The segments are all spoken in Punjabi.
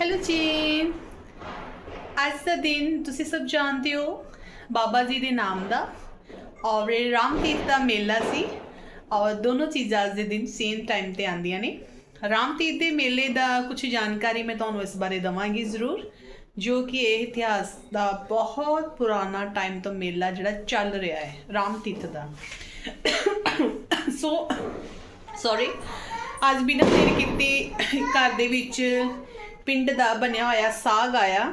ਹੈਲੋ ਜੀ ਅੱਜ ਦਾ ਦਿਨ ਤੁਸੀਂ ਸਭ ਜਾਣਦੇ ਹੋ, ਬਾਬਾ ਜੀ ਦੇ ਨਾਮ ਦਾ ਔਰ ਰਾਮ ਤੀਰਥ ਦਾ ਮੇਲਾ ਸੀ ਔਰ ਦੋਨੋਂ ਚੀਜ਼ਾਂ ਅੱਜ ਦੇ ਦਿਨ ਸੇਮ ਟਾਈਮ ਤੇ ਆਉਂਦੀਆਂ ਨੇ। ਰਾਮ ਤੀਰਥ ਦੇ ਮੇਲੇ ਦਾ ਕੁਝ ਜਾਣਕਾਰੀ ਮੈਂ ਤੁਹਾਨੂੰ ਇਸ ਬਾਰੇ ਦਵਾਂਗੀ ਜ਼ਰੂਰ, ਜੋ ਕਿ ਇਹ ਇਤਿਹਾਸ ਦਾ ਬਹੁਤ ਪੁਰਾਣਾ ਟਾਈਮ ਤੋਂ ਮੇਲਾ ਜਿਹੜਾ ਚੱਲ ਰਿਹਾ ਹੈ, ਰਾਮ ਤੀਰਥ ਦਾ। ਸੋ ਸੌਰੀ ਅੱਜ ਵੀ ਨਾ ਫਿਰ ਕਿਤੇ ਘਰ ਦੇ ਵਿੱਚ ਪਿੰਡ ਦਾ ਬਣਿਆ ਹੋਇਆ ਸਾਗ ਆਇਆ।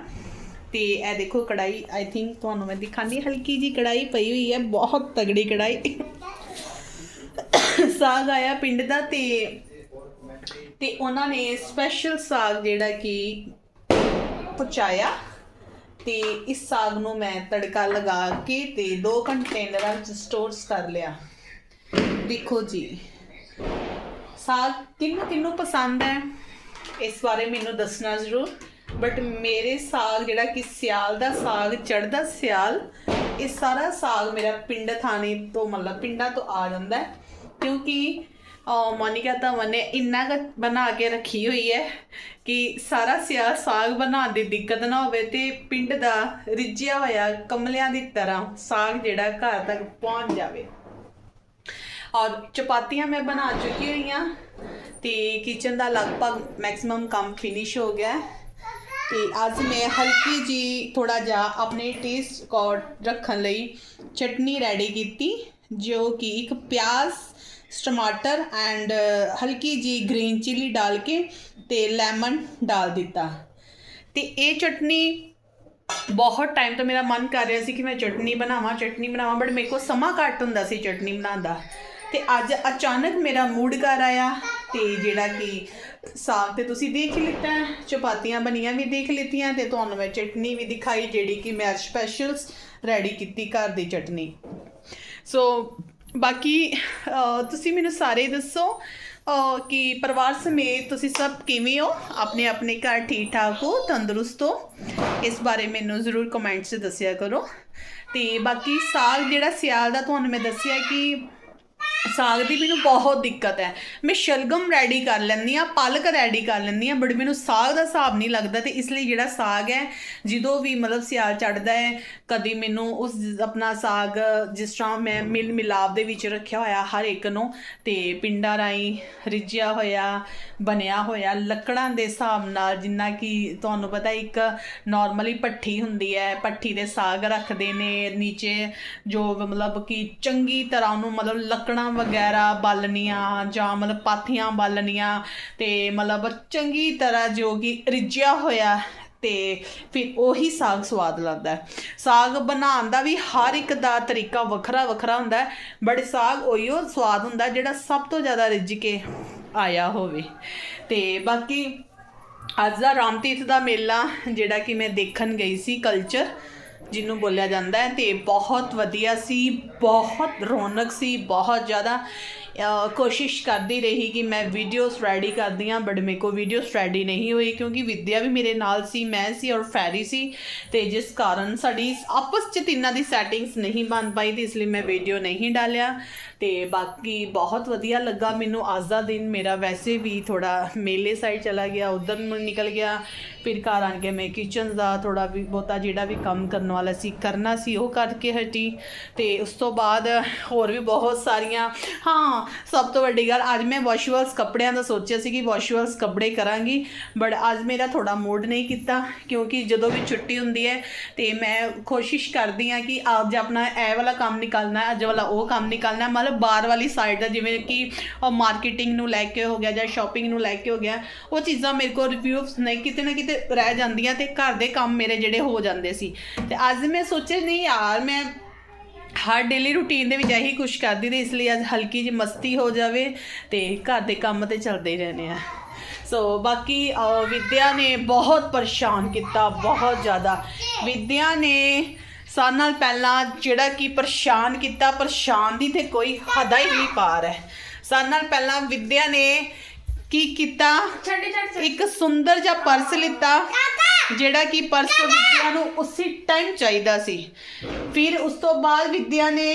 ਤੇ ਇਹ ਦੇਖੋ ਕੜਾਈ ਆਈ ਥਿੰਕ ਤੁਹਾਨੂੰ ਮੈਂ ਦਿਖਾਣੀ ਹਲਕੀ ਜੀ ਕੜਾਈ ਪਈ ਹੋਈ ਹੈ, ਬਹੁਤ ਤਗੜੀ ਕੜਾਈ ਸਾਗ ਆਇਆ ਪਿੰਡ ਦਾ ਤੇ ਤੇ ਉਹਨਾਂ ਨੇ ਸਪੈਸ਼ਲ ਸਾਗ ਜਿਹੜਾ ਕਿ ਪਹੁੰਚਾਇਆ। ਤੇ ਇਸ ਸਾਗ ਨੂੰ ਮੈਂ ਤੜਕਾ ਲਗਾ ਕੇ ਤੇ ਦੋ ਕੰਟੇਨਰਾਂ ਵਿੱਚ ਸਟੋਰਸ ਕਰ ਲਿਆ। ਦੇਖੋ ਜੀ, ਸਾਗ ਕਿੰਨੂੰ ਕਿੰਨੂੰ ਪਸੰਦ ਹੈ? ਇਸ ਬਾਰੇ ਮੈਨੂੰ ਦੱਸਣਾ ਜ਼ਰੂਰ। ਬਟ ਮੇਰੇ ਸਾਗ ਜਿਹੜਾ ਕਿ ਸਿਆਲ ਦਾ ਸਾਗ ਚੜਦਾ ਸਿਆਲ, ਇਹ ਸਾਰਾ ਸਾਗ ਮੇਰਾ ਪਿੰਡ ਥਾਣੇ ਤੋਂ ਮਤਲਬ ਪਿੰਡਾਂ ਤੋਂ ਆ ਜਾਂਦਾ ਹੈ। ਕਿਉਂਕਿ ਮੋਨਿਕਾ ਤਾਂ ਮਨੇ ਇੰਨਾ ਕੁ ਬਣਾ ਕੇ ਰੱਖੀ ਹੋਈ ਹੈ ਕਿ ਸਾਰਾ ਸਿਆਲ ਸਾਗ ਬਣਾਉਣ ਦੀ ਦਿੱਕਤ ਨਾ ਹੋਵੇ ਤੇ ਪਿੰਡ ਦਾ ਰਿੱਝਿਆ ਹੋਇਆ ਕਮਲਿਆਂ ਦੀ ਤਰ੍ਹਾਂ ਸਾਗ ਜਿਹੜਾ ਘਰ ਤੱਕ ਪਹੁੰਚ ਜਾਵੇ। ਔਰ ਚਪਾਤੀਆਂ ਮੈਂ ਬਣਾ ਚੁੱਕੀ ਹੋਈ ਹਾਂ ਤੇ ਕਿਚਨ ਦਾ ਲਗਭਗ ਮੈਕਸਿਮਮ ਕੰਮ ਫਿਨਿਸ਼ ਹੋ ਗਿਆ ਹੈ। ਤੇ ਅੱਜ ਮੈਂ ਹਲਕੀ ਜੀ ਥੋੜਾ ਜਿਹਾ ਆਪਣੇ ਟੇਸਟ ਅਕੋਰਡ ਰੱਖਣ ਲਈ ਚਟਨੀ ਰੈਡੀ ਕੀਤੀ, ਜੋ ਕਿ ਇੱਕ ਪਿਆਜ਼, ਟਮਾਟਰ ਐਂਡ ਹਲਕੀ ਜੀ ਗ੍ਰੀਨ ਚਿਲੀ ਡਾਲ ਕੇ ਤੇ ਲੈਮਨ ਡਾਲ ਦਿੱਤਾ ਤੇ ਇਹ ਚਟਨੀ ਬਹੁਤ ਟਾਈਮ ਤੋਂ ਮੇਰਾ ਮਨ ਕਰ ਰਿਹਾ ਸੀ ਕਿ ਮੈਂ ਚਟਨੀ ਬਣਾਵਾਂ ਚਟਨੀ ਬਣਾਵਾਂ ਬਟ ਮੇਰੇ ਕੋਲ ਸਮਾਂ ਘੱਟ ਹੁੰਦਾ ਸੀ ਚਟਨੀ ਬਣਾਉਣ ਦਾ ਤੇ ਅੱਜ ਅਚਾਨਕ ਮੇਰਾ ਮੂਡ ਕਰ ਆਇਆ ਤੇ ਜਿਹੜਾ ਕਿ ਸਾਗ ਤੇ ਤੁਸੀਂ ਦੇਖ ਹੀ ਲਿੱਤਾ ਚਪਾਤੀਆਂ ਬਣੀਆਂ ਵੀ ਦੇਖ ਲਿੱਤੀਆਂ ਤੇ ਤੁਹਾਨੂੰ ਮੈਂ ਚਟਨੀ ਵੀ ਦਿਖਾਈ ਜਿਹੜੀ ਕਿ ਮੈਂ ਸਪੈਸ਼ਲ ਰੈਡੀ ਕੀਤੀ ਘਰ ਦੀ ਚਟਨੀ। ਸੋ ਬਾਕੀ ਤੁਸੀਂ ਮੈਨੂੰ ਸਾਰੇ ਦੱਸੋ ਕਿ ਪਰਿਵਾਰ ਸਮੇਤ ਤੁਸੀਂ ਸਭ ਕਿਵੇਂ ਹੋ? ਆਪਣੇ ਆਪਣੇ ਘਰ ਠੀਕ ਠਾਕ ਹੋ, ਤੰਦਰੁਸਤ ਹੋ? ਇਸ ਬਾਰੇ ਮੈਨੂੰ ਜ਼ਰੂਰ ਕਮੈਂਟਸ 'ਚ ਦੱਸਿਆ ਕਰੋ। ਤੇ ਬਾਕੀ ਸਾਗ ਜਿਹੜਾ ਸਿਆਲ ਦਾ ਤੁਹਾਨੂੰ ਮੈਂ ਦੱਸਿਆ ਕਿ ਸਾਗ ਦੀ ਮੈਨੂੰ ਬਹੁਤ ਦਿੱਕਤ ਹੈ। ਮੈਂ ਸ਼ਲਗਮ ਰੈਡੀ ਕਰ ਲੈਂਦੀ ਆ ਪਾਲਕ ਰੈਡੀ ਕਰ ਲੈਂਦੀ ਆ ਬਟ ਮੈਨੂੰ ਸਾਗ ਦਾ ਹਿਸਾਬ ਨਹੀਂ ਲੱਗਦਾ ਤੇ ਇਸ ਲਈ ਜਿਹੜਾ ਸਾਗ ਹੈ, ਜਦੋਂ ਵੀ ਮਤਲਬ ਸਿਆਲ ਚੜਦਾ ਹੈ, ਕਦੀ ਮੈਨੂੰ ਉਸ ਆਪਣਾ ਸਾਗ ਜਿਸ ਤਰ੍ਹਾਂ ਮੈਂ ਮਿਲ ਮਿਲਾਪ ਦੇ ਵਿੱਚ ਰੱਖਿਆ ਹੋਇਆ ਹਰ ਇੱਕ ਨੂੰ, ਤੇ ਪਿੰਡਾਂ ਰਾਈ ਰਿੱਝਿਆ ਹੋਇਆ, ਬਣਿਆ ਹੋਇਆ, ਲੱਕੜਾਂ ਦੇ ਹਿਸਾਬ ਨਾਲ ਜਿੰਨਾ ਕਿ ਤੁਹਾਨੂੰ ਪਤਾ ਇੱਕ ਨਾਰਮਲੀ ਪੱਠੀ ਹੁੰਦੀ ਹੈ ਪੱਠੀ ਦੇ ਸਾਗ ਰੱਖਦੇ ਨੇ, ਨੀਚੇ ਜੋ ਮਤਲਬ ਕਿ ਚੰਗੀ ਤਰ੍ਹਾਂ ਉਹਨੂੰ ਮਤਲਬ ਲੱਕੜਾਂ ਵਗੈਰਾ ਬਾਲਣੀਆਂ, ਜਾਂ ਮਤਲਬ ਪਾਥੀਆਂ ਬਾਲਣੀਆਂ, ਤੇ ਮਤਲਬ ਚੰਗੀ ਤਰ੍ਹਾਂ ਜੋ ਕਿ ਰਿੱਝਿਆ ਹੋਇਆ ਤੇ ਫਿਰ ਉਹੀ ਸਾਗ ਸਵਾਦ ਲੱਗਦਾ ਸਾਗ ਬਣਾਉਣ ਦਾ ਵੀ ਹਰ ਇੱਕ ਦਾ ਤਰੀਕਾ ਵੱਖਰਾ ਵੱਖਰਾ ਹੁੰਦਾ ਹੈ ਬਟ ਸਾਗ ਉਹੀਓ ਸਵਾਦ ਹੁੰਦਾ ਜਿਹੜਾ ਸਭ ਤੋਂ ਜ਼ਿਆਦਾ ਰਿੱਝ ਕੇ ਆਇਆ ਹੋਵੇ। ਤੇ ਬਾਕੀ ਅੱਜ ਦਾ ਰਾਮ ਤੀਰਥ ਦਾ ਮੇਲਾ, ਜਿਹੜਾ ਕਿ ਮੈਂ ਦੇਖਣ ਗਈ ਸੀ ਕਲਚਰ ਜਿਹਨੂੰ ਬੋਲਿਆ ਜਾਂਦਾ ਹੈ ਤੇ ਬਹੁਤ ਵਧੀਆ ਸੀ, ਬਹੁਤ ਰੌਣਕ ਸੀ, ਬਹੁਤ ਜ਼ਿਆਦਾ ਕੋਸ਼ਿਸ਼ ਕਰਦੀ ਰਹੀ ਕਿ ਮੈਂ ਵੀਡੀਓਜ਼ ਰੈਡੀ ਕਰਦੀ ਹਾਂ ਬਟ ਮੇਰੇ ਕੋਲ ਵੀਡੀਓਸ ਰੈਡੀ ਨਹੀਂ ਹੋਈ ਕਿਉਂਕਿ ਵਿਦਿਆ ਵੀ ਮੇਰੇ ਨਾਲ ਸੀ, ਮੈਂ ਸੀ ਔਰ ਫੈਰੀ ਸੀ ਤੇ ਜਿਸ ਕਾਰਨ ਸਾਡੀ ਆਪਸ ਚ ਤਿੰਨਾਂ ਦੀ ਸੈਟਿੰਗਸ ਨਹੀਂ ਬਣ ਪਾਈ ਤੇ ਇਸ ਲਈ ਮੈਂ ਵੀਡੀਓ ਨਹੀਂ ਡਾਲਿਆ। ਤੇ ਬਾਕੀ ਬਹੁਤ ਵਧੀਆ ਲੱਗਾ ਮੈਨੂੰ ਅੱਜ ਦਾ ਦਿਨ। ਮੇਰਾ ਵੈਸੇ ਵੀ ਥੋੜਾ ਮੇਲੇ ਸਾਈਡ ਚਲਾ ਗਿਆ, ਉਧਰ ਨੂੰ ਨਿਕਲ ਗਿਆ, ਫਿਰ ਘਰ ਆਣ ਕੇ ਮੈਂ ਕਿਚਨ ਦਾ ਥੋੜਾ ਵੀ ਬਹੁਤਾ ਜਿਹੜਾ ਵੀ ਕੰਮ ਕਰਨ ਵਾਲਾ ਸੀ, ਕਰਨਾ ਸੀ, ਉਹ ਕਰਕੇ ਹਟੀ। ਤੇ ਉਸ ਤੋਂ ਬਾਅਦ ਹੋਰ ਵੀ ਬਹੁਤ ਸਾਰੀਆਂ, ਹਾਂ, ਸਭ ਤੋਂ ਵੱਡੀ ਗੱਲ, ਅੱਜ ਮੈਂ ਵਾਸ਼ੂਅਲਸ ਕੱਪੜਿਆਂ ਦਾ ਸੋਚਿਆ ਸੀ ਕਿ ਵਾਸ਼ੂਅਲਸ ਕੱਪੜੇ ਕਰਾਂਗੀ ਬਟ ਅੱਜ ਮੇਰਾ ਥੋੜਾ ਮੂਡ ਨਹੀਂ ਕੀਤਾ, ਕਿਉਂਕਿ ਜਦੋਂ ਵੀ ਛੁੱਟੀ ਹੁੰਦੀ ਹੈ ਤੇ ਮੈਂ ਕੋਸ਼ਿਸ਼ ਕਰਦੀ ਹਾਂ ਕਿ ਅੱਜ ਆਪਣਾ ਇਹ ਵਾਲਾ ਕੰਮ ਨਿਕਾਲਣਾ ਹੈ ਅੱਜ ਵਾਲਾ ਉਹ ਕੰਮ ਨਿਕਾਲਣਾ, ਮਤਲਬ ਬਾਹਰ ਵਾਲੀ ਸਾਈਡ ਦਾ ਜਿਵੇਂ ਕਿ ਮਾਰਕੀਟਿੰਗ ਨੂੰ ਲੈ ਕੇ ਹੋ ਗਿਆ ਜਾਂ ਸ਼ਾਪਿੰਗ ਨੂੰ ਲੈ ਕੇ ਹੋ ਗਿਆ ਉਹ ਚੀਜ਼ਾਂ ਮੇਰੇ ਕੋਲ ਰਿਵਿਊਸ ਨਹੀਂ ਕਿਤੇ ਨਾ ਕਿਤੇ ਰਹਿ ਜਾਂਦੀਆਂ ਤੇ ਘਰ ਦੇ ਕੰਮ ਮੇਰੇ ਜਿਹੜੇ ਹੋ ਜਾਂਦੇ ਸੀ। ਤੇ ਅੱਜ ਮੈਂ ਸੋਚਿਆ ਨਹੀਂ ਯਾਰ ਮੈਂ ਹਰ ਡੇਲੀ ਰੂਟੀਨ ਦੇ ਵਿੱਚ ਇਹੀ ਕੁਛ ਕਰਦੀ ਤੇ ਇਸ ਲਈ ਅੱਜ ਹਲਕੀ ਜਿਹੀ ਮਸਤੀ ਹੋ ਜਾਵੇ ਤੇ ਘਰ ਦੇ ਕੰਮ ਤੇ ਚੱਲਦੇ ਹੀ ਰਹਿੰਦੇ ਆ ਸੋ ਬਾਕੀ ਅਹ, ਵਿਦਿਆ ਨੇ ਬਹੁਤ ਪਰੇਸ਼ਾਨ ਕੀਤਾ ਬਹੁਤ ਜ਼ਿਆਦਾ। ਵਿਦਿਆ ਨੇ ਸਾਲ ਨਾਲ ਪਹਿਲਾਂ ਜਿਹੜਾ ਕਿ ਪਰੇਸ਼ਾਨ ਕੀਤਾ ਪਰੇਸ਼ਾਨ ਦੀ ਤੇ ਕੋਈ ਹੱਦਾਂ ਹੀ ਨਹੀਂ ਪਾਰ ਹੈ ਸਾਲ ਨਾਲ ਪਹਿਲਾਂ ਵਿਦਿਆ ਨੇ ਕੀ ਕੀਤਾ? ਇੱਕ ਸੁੰਦਰ ਜਿਹਾ ਪਰਸ ਲਿੱਤਾ ਜਿਹੜਾ ਕਿ ਪਰਸ ਵਿਦਿਆ ਨੂੰ ਉਸੇ ਟਾਈਮ ਚਾਹੀਦਾ ਸੀ। ਫਿਰ ਉਸ ਤੋਂ ਬਾਅਦ ਵਿਦਿਆ ਨੇ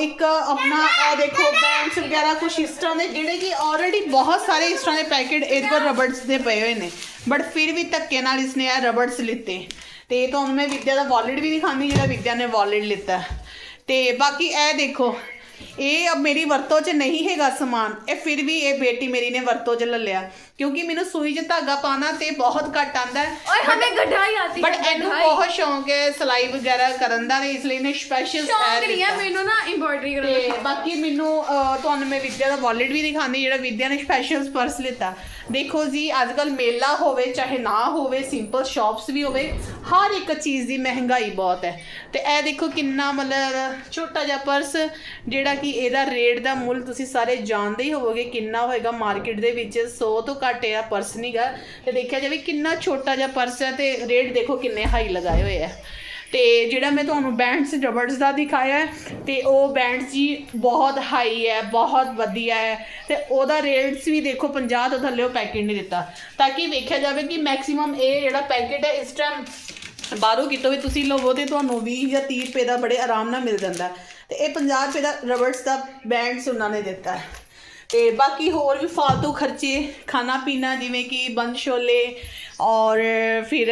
ਇੱਕ ਆਪਣਾ ਇਹ ਦੇਖੋ ਬੈਂਡਸ ਵਗੈਰਾ ਕੁਝ ਇਸ ਤਰ੍ਹਾਂ ਦੇ ਜਿਹੜੇ ਕਿ ਆਲਰੇਡੀ ਬਹੁਤ ਸਾਰੇ ਇਸ ਤਰ੍ਹਾਂ ਦੇ ਪੈਕੇਟ ਇਹਦੇ ਕੋਲ ਰਬੜਸ ਦੇ ਪਏ ਹੋਏ ਨੇ। ਬਟ ਫਿਰ ਵੀ ਧੱਕੇ ਨਾਲ ਇਸਨੇ ਇਹ ਰਬੜਸ ਲਿੱਤੇ। ਤੇ ਤੁਹਾਨੂੰ ਮੈਂ ਵਿਦਿਆ ਦਾ ਵਾਲਟ ਵੀ ਦਿਖਾਉਂਦੀ ਜਿਹੜਾ ਵਿਦਿਆ ਨੇ ਵਾਲਟ ਲਿੱਤਾ। ਤੇ ਬਾਕੀ ਇਹ ਦੇਖੋ ਇਹ ਅਬ ਮੇਰੀ ਵਰਤੋਂ 'ਚ ਨਹੀਂ ਹੈਗਾ ਸਮਾਨ ਇਹ ਫਿਰ ਵੀ ਇਹ ਬੇਟੀ ਮੇਰੀ ਨੇ ਵਰਤੋਂ 'ਚ ਲੈ ਲਿਆ ਕਿਉਂਕਿ ਮੈਨੂੰ ਸੂਈ 'ਚ ਧਾਗਾ ਪਾਣਾ ਤੇ ਬਹੁਤ ਘੱਟ ਆਂਦਾ ਹੈ और हमें गढ़ाई आती ਬਟ है ਇਹਨੂੰ गढ़ाई। ਬਹੁਤ ਸ਼ੌਂਕ ਹੈ ਸਲਾਈ ਵਗੈਰਾ ਕਰਨ ਦਾ ਤੇ ਇਸ ਲਈ ਨੇ ਸਪੈਸ਼ਲ शौक नहीं है मैनू ना एम्ब्रॉयडरी ਤੇ करने का ਬਾਕੀ ਮੈਨੂੰ ਅਹ, ਤੁਹਾਨੂੰ ਮੈਂ ਵਿਦਿਆ ਦਾ ਵਾਲਟ ਵੀ ਦਿਖਾਉਂਦੀ ਜਿਹੜਾ ਵਿਦਿਆ ਨੇ ਸਪੈਸ਼ਲ ਪਰਸ ਲਿੱਤਾ ਦੇਖੋ ਜੀ ਅੱਜ ਕੱਲ ਮੇਲਾ ਹੋਵੇ ਚਾਹੇ ਨਾ ਹੋਵੇ ਸਿੰਪਲ ਸ਼ਾਪਸ ਵੀ ਹੋਵੇ ਹਰ ਇੱਕ ਚੀਜ਼ ਦੀ ਮਹਿੰਗਾਈ ਬਹੁਤ ਹੈ ਤੇ ਇਹ ਦੇਖੋ ਕਿੰਨਾ ਮਤਲਬ ਛੋਟਾ ਜਿਹਾ ਪਰਸ ਜਿਹੜਾ ਕਿ ਇਹਦਾ ਰੇਟ ਦਾ ਮੁੱਲ ਤੁਸੀਂ ਸਾਰੇ ਜਾਣਦੇ ਹੀ ਹੋਵੋਗੇ ਕਿੰਨਾ ਹੋਏਗਾ ਮਾਰਕੀਟ ਦੇ ਵਿੱਚ। 100 ਤੋਂ ਘੱਟ ਇਹ ਪਰਸ ਨਹੀਂਗਾ ਤੇ ਦੇਖਿਆ ਜਾਵੇ ਕਿੰਨਾ ਛੋਟਾ ਜਿਹਾ ਪਰਸ ਹੈ ਤੇ ਰੇਟ ਦੇਖੋ ਕਿੰਨੇ ਹਾਈ ਲਗਾਏ ਹੋਏ ਆ। ਤੇ ਜਿਹੜਾ ਮੈਂ ਤੁਹਾਨੂੰ ਬੈਂਡਸ ਰਬੜਸ ਦਾ ਦਿਖਾਇਆ ਹੈ, ਤੇ ਉਹ ਬੈਂਡਸ ਜੀ ਬਹੁਤ ਹਾਈ ਹੈ ਬਹੁਤ ਵਧੀਆ ਹੈ ਤੇ ਉਹਦਾ ਰੇਟਸ ਵੀ ਦੇਖੋ 50 ਤੋਂ ਥੱਲੇ ਉਹ ਪੈਕੇਟ ਨਹੀਂ ਦਿੱਤਾ। ਤਾਂ ਕਿ ਵੇਖਿਆ ਜਾਵੇ ਕਿ ਮੈਕਸਿਮਮ ਇਹ ਜਿਹੜਾ ਪੈਕੇਟ ਹੈ ਇਸ ਟਾਈਮ ਬਾਹਰੋਂ ਕਿਤੋਂ ਵੀ ਤੁਸੀਂ ਲਵੋ ਤੇ ਤੁਹਾਨੂੰ 20 ਜਾਂ 30 ਰੁਪਏ ਦਾ ਬੜੇ ਆਰਾਮ ਨਾਲ ਮਿਲ ਜਾਂਦਾ। ਤੇ ਇਹ 50 ਰੁਪਏ ਦਾ ਰਬੜਸ ਦਾ ਬੈਂਡਸ ਉਹਨਾਂ ਨੇ ਦਿੱਤਾ। ਹੈ ਤੇ ਬਾਕੀ ਹੋਰ ਵੀ ਫालतू ਖਰਚੇ, ਖਾਣਾ ਪੀਣਾ ਜਿਵੇਂ ਕਿ ਬੰਦ ਛੋਲੇ ਔਰ ਫਿਰ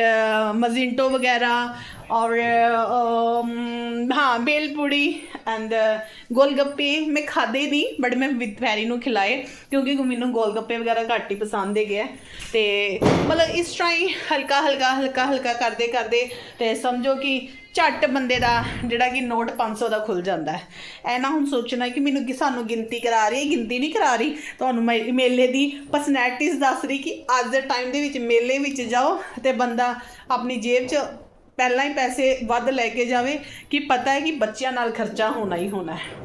ਮਜ਼ਿੰਟੋ ਵਗੈਰਾ ਔਰ ਅਮ, ਹਾਂ ਬੇਲ ਐਂਡ ਗੋਲਗੱਪੇ ਮੈਂ ਖਾਦੇ ਨਹੀਂ ਬਟ ਮੈਂ ਵਿਦ ਫੈਰੀ ਨੂੰ ਖਿਲਾਏ ਕਿਉਂਕਿ ਮੈਨੂੰ ਗੋਲਗੱਪੇ ਵਗੈਰਾ ਘੱਟ ਹੀ ਪਸੰਦ ਹੈਗੇ ਆ ਤੇ ਮਤਲਬ ਇਸ ਤਰ੍ਹਾਂ ਹੀ ਹਲਕਾ ਹਲਕਾ ਹਲਕਾ ਹਲਕਾ ਕਰਦੇ ਕਰਦੇ ਤੇ ਸਮਝੋ ਕਿ ਝੱਟ ਬੰਦੇ ਦਾ ਜਿਹੜਾ ਕਿ ਨੋਟ 500 ਦਾ ਖੁੱਲ ਜਾਂਦਾ ਹੈ ਐ ਨਾ ਹੁਣ ਸੋਚਣਾ ਕਿ ਮੈਨੂੰ ਕਿ ਸਾਨੂੰ ਗਿਣਤੀ ਕਰਾ ਰਹੀ ਹੈ ਗਿਣਤੀ ਨਹੀਂ ਕਰਾ ਰਹੀ ਤੁਹਾਨੂੰ ਮੈਂ ਮੇਲੇ ਦੀ ਪਰਸਨੈਲਿਟੀਜ਼ ਦੱਸ ਰਹੀ ਕਿ ਅੱਜ ਦੇ ਟਾਈਮ ਦੇ ਵਿੱਚ ਮੇਲੇ ਵਿੱਚ ਜਾਓ ਤੇ ਬੰਦਾ ਆਪਣੀ ਜੇਬ 'ਚ ਪਹਿਲਾਂ ਹੀ ਪੈਸੇ ਵੱਧ ਲੈ ਕੇ ਜਾਵੇ, ਕਿ ਪਤਾ ਹੈ ਕਿ ਬੱਚਿਆਂ ਨਾਲ ਖਰਚਾ ਹੋਣਾ ਹੀ ਹੋਣਾ ਹੈ।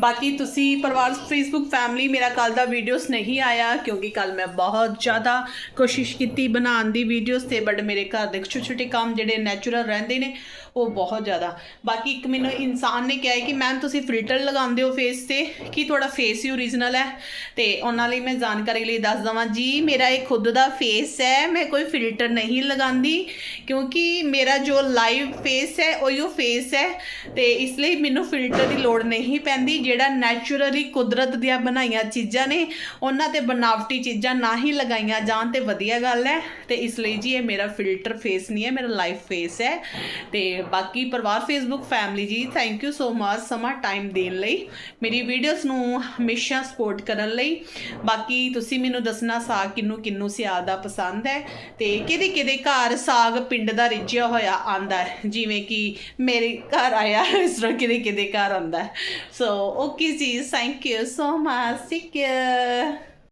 ਬਾਕੀ ਤੁਸੀਂ ਪਰਿਵਾਰ ਫੇਸਬੁੱਕ ਫੈਮਿਲੀ ਮੇਰਾ ਕੱਲ ਦਾ ਵੀਡੀਓਸ ਨਹੀਂ ਆਇਆ ਕਿਉਂਕਿ ਕੱਲ ਮੈਂ ਬਹੁਤ ਜ਼ਿਆਦਾ ਕੋਸ਼ਿਸ਼ ਕੀਤੀ ਬਣਾਉਣ ਦੀ ਵੀਡੀਓਸ ਤੇ ਬਟ ਮੇਰੇ ਘਰ ਦੇ ਛੋਟੇ ਛੋਟੇ ਕੰਮ ਜਿਹੜੇ ਨੈਚੁਰਲ ਰਹਿੰਦੇ ਨੇ, ਉਹ ਬਹੁਤ ਜ਼ਿਆਦਾ। ਬਾਕੀ ਇੱਕ ਮੈਨੂੰ ਇਨਸਾਨ ਨੇ ਕਿਹਾ ਕਿ ਮੈਮ ਤੁਸੀਂ ਫਿਲਟਰ ਲਗਾਉਂਦੇ ਹੋ ਫੇਸ ਤੇ, ਕੀ ਤੁਹਾਡਾ ਫੇਸ ਹੀ ਓਰੀਜਨਲ ਹੈ? ਤੇ ਉਹਨਾਂ ਲਈ ਮੈਂ ਜਾਣਕਾਰੀ ਲਈ ਦੱਸ ਦਵਾਂ। ਜੀ, ਮੇਰਾ ਇਹ ਖੁਦ ਦਾ ਫੇਸ ਹੈ, ਮੈਂ ਕੋਈ ਫਿਲਟਰ ਨਹੀਂ ਲਗਾਉਂਦੀ ਕਿਉਂਕਿ ਮੇਰਾ ਜੋ ਲਾਈਵ ਫੇਸ ਹੈ ਉਹੀਓ ਫੇਸ ਹੈ ਤੇ ਇਸ ਲਈ ਮੈਨੂੰ ਫਿਲਟਰ ਦੀ ਲੋੜ ਨਹੀਂ ਪੈਂਦੀ। ਜਿਹੜਾ ਨੈਚੁਰਲੀ ਕੁਦਰਤ ਦੀਆਂ ਬਣਾਈਆਂ ਚੀਜ਼ਾਂ ਨੇ, ਉਹਨਾਂ ਤੇ ਬਨਾਵਟੀ ਚੀਜ਼ਾਂ ਨਾ ਹੀ ਲਗਾਈਆਂ ਜਾਣ ਤੇ ਵਧੀਆ ਗੱਲ ਹੈ। ਤੇ ਇਸ ਲਈ ਜੀ ਇਹ ਮੇਰਾ ਫਿਲਟਰ ਫੇਸ ਨਹੀਂ ਹੈ, ਮੇਰਾ ਲਾਈਵ ਫੇਸ ਹੈ। ਤੇ ਬਾਕੀ ਪਰਿਵਾਰ Facebook family ji thank you so much ਸਮਾਂ ਟਾਈਮ ਦੇਣ ਲਈ। ਮੇਰੀ ਵੀਡੀਓਜ਼ ਨੂੰ ਹਮੇਸ਼ਾ ਸਪੋਰਟ ਕਰਨ ਲਈ। ਬਾਕੀ ਤੁਸੀਂ ਮੈਨੂੰ ਦੱਸਣਾ ਸਾਗ ਕਿੰਨੂੰ ਕਿੰਨੂੰ ਸਿਆਦਾ ਪਸੰਦ ਹੈ। ਤੇ ਕਿਹਦੇ ਕਿਹਦੇ ਘਰ ਸਾਗ ਪਿੰਡ ਦਾ ਰਿੱਝਿਆ ਹੋਇਆ ਆਂਦਾ ਜਿਵੇਂ ਕਿ ਮੇਰੇ ਘਰ ਆਇਆ, ਇਸ ਤਰ੍ਹਾਂ ਕਿਹਦੇ ਕਿਹਦੇ ਘਰ ਆਂਦਾ ਸੋ Oh, oh, okay, geez, thank you so much. Take care.